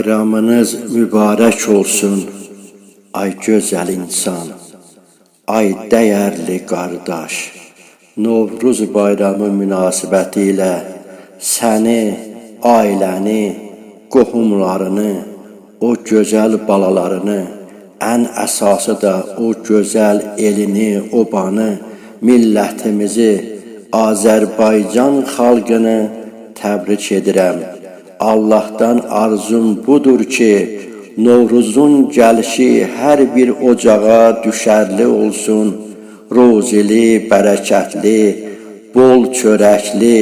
Bayramınız mübarek olsun ay güzel insan, ay değerli kardeş. Novruz bayramı münasibətilə səni, ailəni, qohumlarını, o gözəl balalarını, ən əsası da o gözəl elini, obanı, millətimizi, Azərbaycan xalqını təbrik edirəm. Allah'tan arzum budur ki, Novruzun gəlişi hər bir ocağa düşərli olsun. Rozili, bərəkətli, bol çörəkli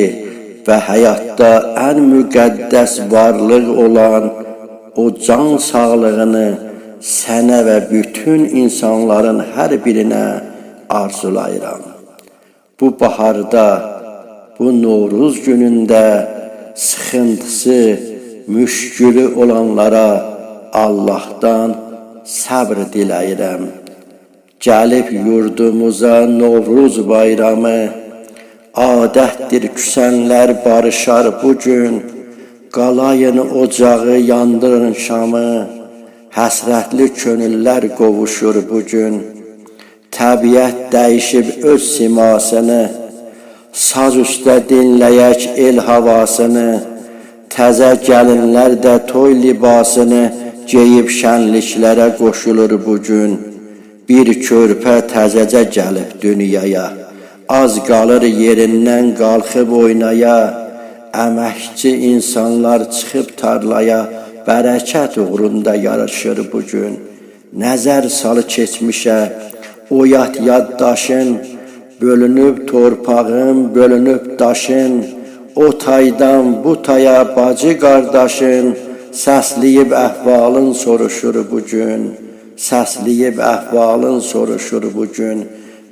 və həyatda ən müqəddəs varlıq olan o can sağlığını sənə və bütün insanların hər birinə arzulayıram. Bu baharda, bu Novruz günündə sıxıntısı, müşkülü olanlara Allah'tan səbr diləyirəm. Gəlib yurdumuza Novruz bayramı, adətdir küsənlər barışar bu gün. Qalayın ocağı, yandırın şamı, həsrətli könüllər qovuşur bu gün. Təbiət dəyişib öz simasını, Saz üstə dinləyək el havasını, Təzə gəlinlər də toy libasını Geyib şənliklərə qoşulur bu gün. Bir körpə təzəcə gəlib dünyaya, Az qalır yerindən qalxıb oynaya, Əməkçi insanlar çıxıb tarlaya, Bərəkət uğrunda yarışır bu gün. Nəzər salı keçmişə, o yad yaddaşın, Bölünüb torpağım, bölünüb daşın, O taydan bu taya bacı qardaşın, Səsləyib əhvalın soruşur bu gün. Səsləyib əhvalın soruşur bu.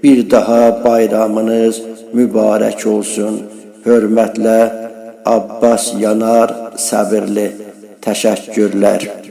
Bir daha bayramınız mübarək olsun. Hörmətlə Abbas Yanar Səbirli. Təşəkkürlər.